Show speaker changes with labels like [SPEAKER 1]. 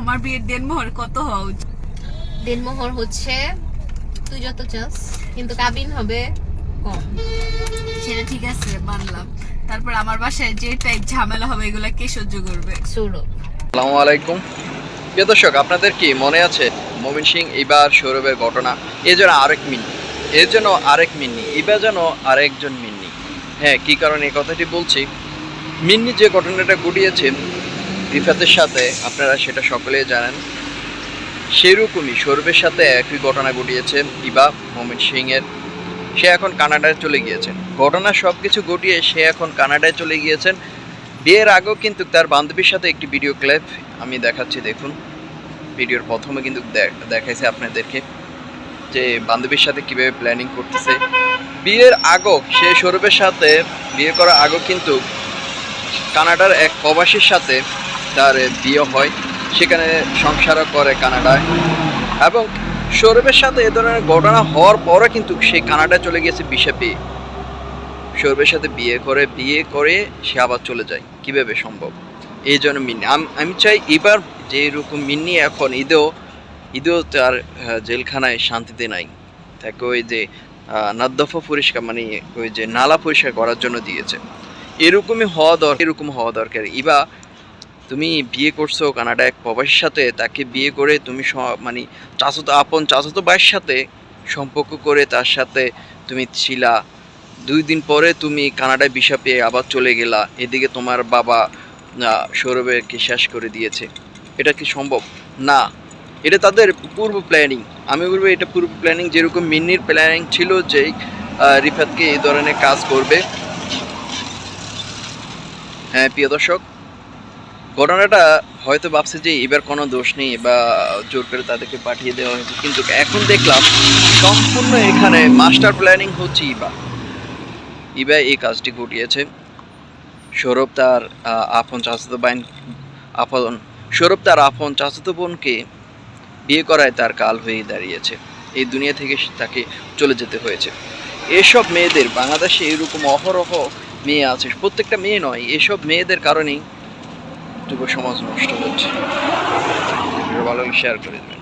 [SPEAKER 1] আমার বিয়ের দেনমোহর কত হওয়া উচিত?
[SPEAKER 2] দিনমোহর হচ্ছে তুই যত চাস কিন্তু কাবিন হবে কম।
[SPEAKER 1] সেটা ঠিক আছে মানলাম। তারপর আমার বাসায় যে টাইপ ঝামেলা হবে এগুলা কে সহ্য করবে?
[SPEAKER 2] সৌরভ।
[SPEAKER 3] আসসালামু আলাইকুম। প্রিয় দর্শক আপনাদের কি মনে আছে মমিন সিং এবার সৌরভের ঘটনা? এ যেন আরেক মিন্নি। এ যেন আরেক মিন্নি। এবার যেন আরেকজন মিন্নি। হ্যাঁ কি কারণে এই কথাটি বলছি? মিন্নি যে ঘটনাটা ঘটিয়েছে রিফাতের সাথে আপনারা সেটা সকলেই জানেন। সেরকমই সৌরভের সাথে একই ঘটনা ঘটিয়েছে ইবা মমিন সিংয়ের। সে এখন কানাডায় চলে গিয়েছেন। ঘটনা সব কিছু ঘটিয়ে সে এখন কানাডায় চলে গিয়েছেন। বিয়ের আগেও কিন্তু তার বান্ধবীর সাথে একটি ভিডিও ক্লিপ আমি দেখাচ্ছি, দেখুন। ভিডিওর প্রথমে কিন্তু দেখাইছে আপনাদেরকে যে বান্ধবীর সাথে কীভাবে প্ল্যানিং করতেছে। বিয়ের আগেও, সে সৌরভের সাথে বিয়ে করার আগেও কিন্তু কানাডার এক প্রবাসীর সাথে তার বিয়ে হয়, সেখানে সংসারও করে কানাডায়। এবং সৌরভের সাথে এ ধরনের ঘটনা হওয়ার পরও কিন্তু সে কানাডায় চলে গিয়েছে বিষে পেয়ে। সৌরভের সাথে বিয়ে করে বিয়ে করে সে আবার চলে যায়। কীভাবে সম্ভব? এই জন্য মিন্নি। আম- চাই এবার যে এরকম মিন্নি এখন ঈদেও ঈদেও তার জেলখানায় শান্তিতে নাই। তাকে ওই যে নাদ্দফা পরিষ্কার মানে ওই যে নালা পরিষ্কার করার জন্য দিয়েছে। এরকমই হওয়া দরকার এরকম হওয়া দরকার। ইবা তুমি বিয়ে করছ কানাডা এক প্রবাসীর সাথে, তাকে বিয়ে করে তুমি মানে চাচাতো আপন চাচাতো ভাইয়ের সাথে সম্পর্ক করে তার সাথে তুমি ছিলা। দুই দিন পরে তুমি কানাডায় ভিসা পেয়ে আবার চলে গেলা। এদিকে তোমার বাবা সৌরভকে শেষ করে দিয়েছে। এটা কি সম্ভব? না। এটা তাদের পূর্ব প্ল্যানিং। আমি বলব এটা পূর্ব প্ল্যানিং। যেরকম মিন্নির প্ল্যানিং ছিল যে রিফাতকে এই ধরনের কাজ করবে। হ্যাঁ প্রিয় দর্শক ঘটনাটা হয়তো ভাবছে যে এবার কোনো দোষ নেই বা জোর করে তাদেরকে পাঠিয়ে দেওয়া হয়েছে। কিন্তু এখন দেখলাম সম্পূর্ণ এখানে মাস্টার প্ল্যানিং হচ্ছে ইবা ইবা এই কাজটি ঘটিয়েছে। সৌরভ তার আপন চাচাতো বাইন আপন, সৌরভ তার আপন চাচাতো বোনকে বিয়ে করায় তার কাল হয়ে দাঁড়িয়েছে। এই দুনিয়া থেকে তাকে চলে যেতে হয়েছে। এসব মেয়েদের, বাংলাদেশে এরকম অহরহ মেয়ে আছে, প্রত্যেকটা মেয়ে নয়, এসব মেয়েদের কারণেই যুব সমাজ নষ্ট হচ্ছে। ভালোই শেয়ার করে দেবেন।